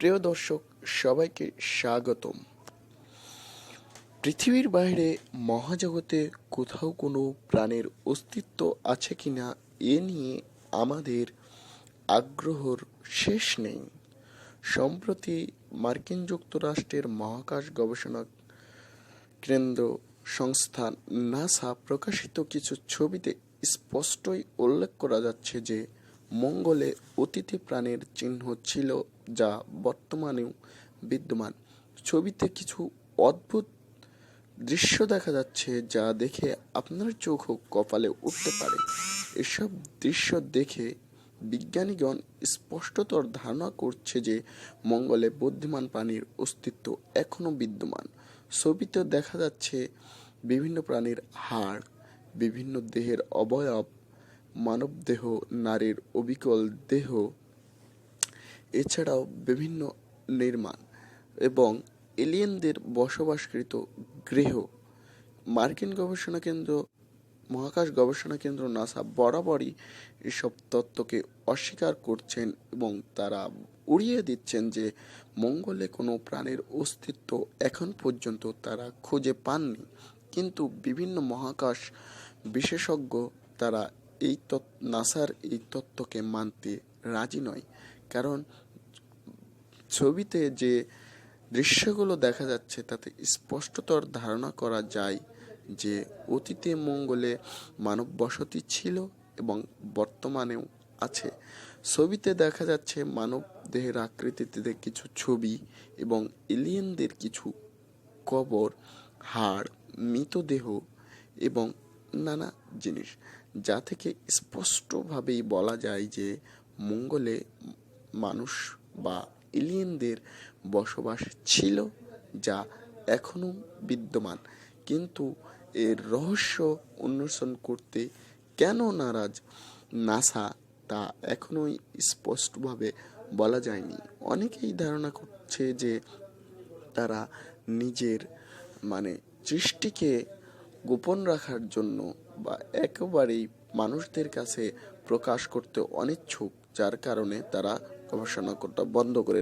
প্রিয় দর্শক, সবাইকে স্বাগতম। পৃথিবীর বাইরে মহাজগতে কোথাও কোনো প্রাণের অস্তিত্ব আছে কিনা, এ নিয়ে আমাদের আগ্রহর শেষ নেই। সম্প্রতি মার্কিন যুক্তরাষ্ট্রের মহাকাশ গবেষণা কেন্দ্র সংস্থা নাসা প্রকাশিত কিছু ছবিতে স্পষ্টই উল্লেখ করা যাচ্ছে যে মঙ্গলে অতিথি প্রাণের চিহ্ন ছিল যা বর্তমানেও বিদ্যমান। ছবিতে কিছু অদ্ভুত দৃশ্য দেখা যাচ্ছে যা দেখে আপনার চোখও কপালে উঠতে পারে। এসব দৃশ্য দেখে বিজ্ঞানীগণ স্পষ্টতর ধারণা করছে যে মঙ্গলে বুদ্ধিমান প্রাণীর অস্তিত্ব এখনও বিদ্যমান। ছবিতে দেখা যাচ্ছে বিভিন্ন প্রাণীর হাড়, বিভিন্ন দেহের অবয়ব, মানবদেহ, নারীর অবিকল দেহ এছাড়াও বিভিন্ন নির্মাণ এবং এলিয়েনদের বসবাসকৃত গৃহ, মার্কিন গবেষণা কেন্দ্র, মহাকাশ গবেষণা কেন্দ্র, নাসা বরাবরই এসব তত্ত্বকে অস্বীকার করছেন এবং তারা উড়িয়ে দিচ্ছেন যে মঙ্গলে কোনো প্রাণের অস্তিত্ব এখন পর্যন্ত তারা খুঁজে পাননি। কিন্তু বিভিন্ন মহাকাশ বিশেষজ্ঞ তারা এই তত্ত্ব নাসার এই তত্ত্বকে মানতে রাজি নয়। কারণ ছবিতে যে দৃশ্যগুলো দেখা যাচ্ছে, তাতে স্পষ্টতর ধারণা করা যায় যে অতীতে মঙ্গলে মানব বসতি ছিল এবং বর্তমানেও আছে। ছবিতে দেখা যাচ্ছে মানব দেহের আকৃতিতে কিছু ছবি এবং এলিয়েনদের কিছু কবর, হাড়, মৃতদেহ এবং নানা জিনিস, যা থেকে স্পষ্টভাবেই বলা যায় যে মঙ্গলে মানুষ বা এলিয়েনদের বসবাস ছিল, যা এখনও বিদ্যমান। কিন্তু এর রহস্য অন্বেষণ করতে কেন নারাজ নাসা তা এখনোই স্পষ্টভাবে বলা যায়নি। অনেকেই ধারণা করছে যে তারা নিজের মানে সৃষ্টিকে গোপন রাখার জন্য বা একেবারেই মানুষদের কাছে প্রকাশ করতে অনিচ্ছুক, যার কারণে তারা গবেষণা করতে বন্ধ করে